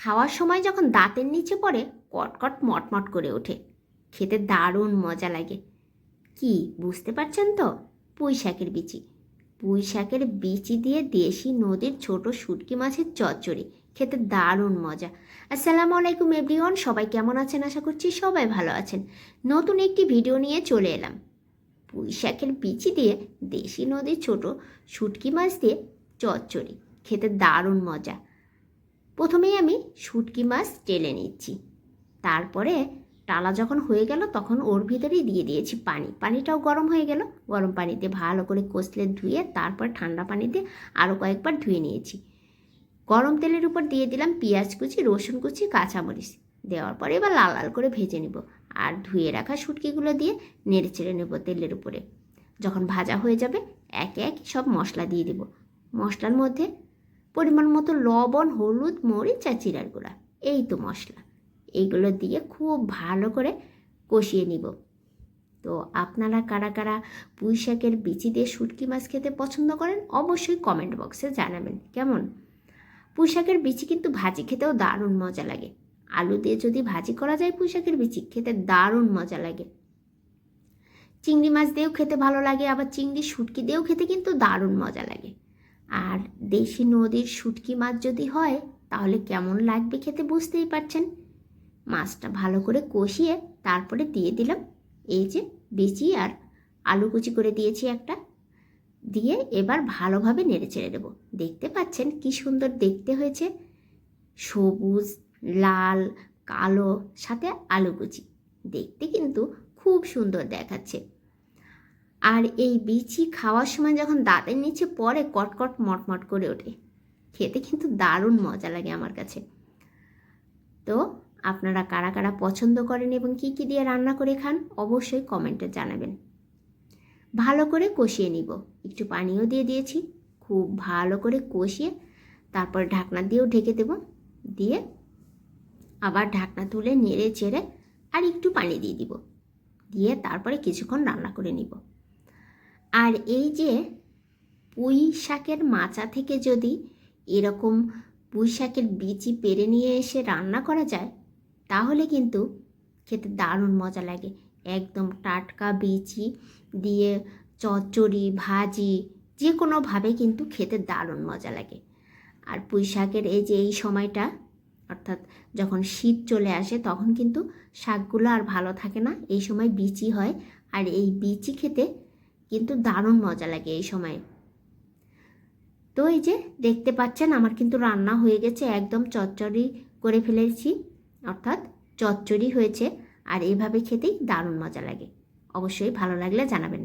খাওয়ার সময় যখন দাঁতের নিচে পড়ে, কটকট মটমট করে ওঠে। খেতে দারুণ মজা লাগে। কি, বুঝতে পারছেন তো? পুঁই শাকের বিচি। পুঁই শাকের বিচি দিয়ে দেশি নদীর ছোট শুটকি মাছের চচ্চড়ি। খেতে দারুণ মজা। আসসালামু আলাইকুম এভরিওয়ান, সবাই কেমন আছেন? আশা করছি সবাই ভালো আছেন। নতুন একটি ভিডিও নিয়ে চলে এলাম। পুঁই শাকের বিচি দিয়ে দেশি নদীর ছোট শুটকি মাছ দিয়ে চচ্চড়ি। খেতে দারুণ মজা। প্রথমেই আমি শুটকি মাছ টেলে নিচ্ছি। তারপরে টালা যখন হয়ে গেল, তখন ওর ভিতরেই দিয়ে দিয়েছি পানি। পানিটাও গরম হয়ে গেল। গরম পানিতে ভালো করে কষলে ধুয়ে তারপর ঠান্ডা পানিতে আরও কয়েকবার ধুয়ে নিয়েছি। গরম তেলের উপর দিয়ে দিলাম পেঁয়াজ কুচি, রসুন কুচি, কাঁচামরিচ। দেওয়ার পরে এবার লাল লাল করে ভেজে নিব আর ধুয়ে রাখা শুটকিগুলো দিয়ে নেড়ে চেড়ে নেব তেলের উপরে। যখন ভাজা হয়ে যাবে, একে একে সব মশলা দিয়ে দিব। মশলার মধ্যে পরিমাণ মতো লবণ, হলুদ, মরিচ আর জিরার গুঁড়া। এই তো মশলা। এইগুলো দিয়ে খুব ভালো করে কষিয়ে নিব। তো আপনারা কারা কারা পুঁই শাকের বিচি দিয়ে শুটকি মাছ খেতে পছন্দ করেন, অবশ্যই কমেন্ট বক্সে জানাবেন। কেমন? পুঁই শাকের বিচি কিন্তু ভাজি খেতেও দারুণ মজা লাগে। আলু দিয়ে যদি ভাজি করা যায় পুঁই শাকের বিচি, খেতে দারুণ মজা লাগে। চিংড়ি মাছ দিয়েও খেতে ভালো লাগে, আবার চিংড়ি শুটকি দিয়েও খেতে কিন্তু দারুণ মজা লাগে। আর দেশি নদীর শুটকি মাছ যদি হয়, তাহলে কেমন লাগবে খেতে বুঝতেই পারছেন? মাছটা ভালো করে কষিয়ে তারপরে দিয়ে দিলাম। এই যে বিচি আর আলু কুচি করে দিয়েছি একটা। দিয়ে এবার ভালোভাবে নেড়ে চেড়ে দেবো। দেখতে পাচ্ছেন কি সুন্দর দেখতে হয়েছে। সবুজ, লাল, কালো, সাথে আলু কুচি। দেখতে কিন্তু খুব সুন্দর দেখাচ্ছে। আর এই বিচি খাওয়ার সময় যখন দাঁতের নিচে পরে কটকট মটমট করে ওঠে। খেতে কিন্তু দারুণ মজা লাগে আমার কাছে। তো আপনারা কারা কারা পছন্দ করেন এবং কি কি দিয়ে রান্না করে খান, অবশ্যই কমেন্টে জানাবেন। ভালো করে কষিয়ে নিব। একটু পানিও দিয়ে দিয়েছি। খুব ভালো করে কষিয়ে তারপর ঢাকনা দিয়েও ঢেকে দেব। দিয়ে আবার ঢাকনা তুলে নেড়ে চেড়ে আর একটু পানি দিয়ে দিব। দিয়ে তারপরে কিছুক্ষণ রান্না করে নিব। আর এই যে পুঁই শাকের মাচা থেকে যদি এরকম পুঁই শাকের বিচি পেরে নিয়ে এসে রান্না করা যায়, তাহলে কিন্তু খেতে দারুণ মজা লাগে। একদম টাটকা বিচি দিয়ে চচ্চড়ি, ভাজি যে কোনোভাবে কিন্তু খেতে দারুণ মজা লাগে। আর পুঁই শাকের এই যে এই সময়টা, অর্থাৎ যখন শীত চলে আসে, তখন কিন্তু শাকগুলো আর ভালো থাকে না। এই সময় বিচি হয়। আর এই বিচি খেতে কিন্তু দারুণ মজা লাগে এই সময়ে। তো এই যে দেখতে পাচ্ছেন আমার কিন্তু রান্না হয়ে গেছে, একদম চচ্চড়ি করে ফেলেছি, অর্থাৎ চচ্চড়ি হয়েছে, আর এভাবে খেতেই দারুণ মজা লাগে। অবশ্যই ভালো লাগলে জানাবেন।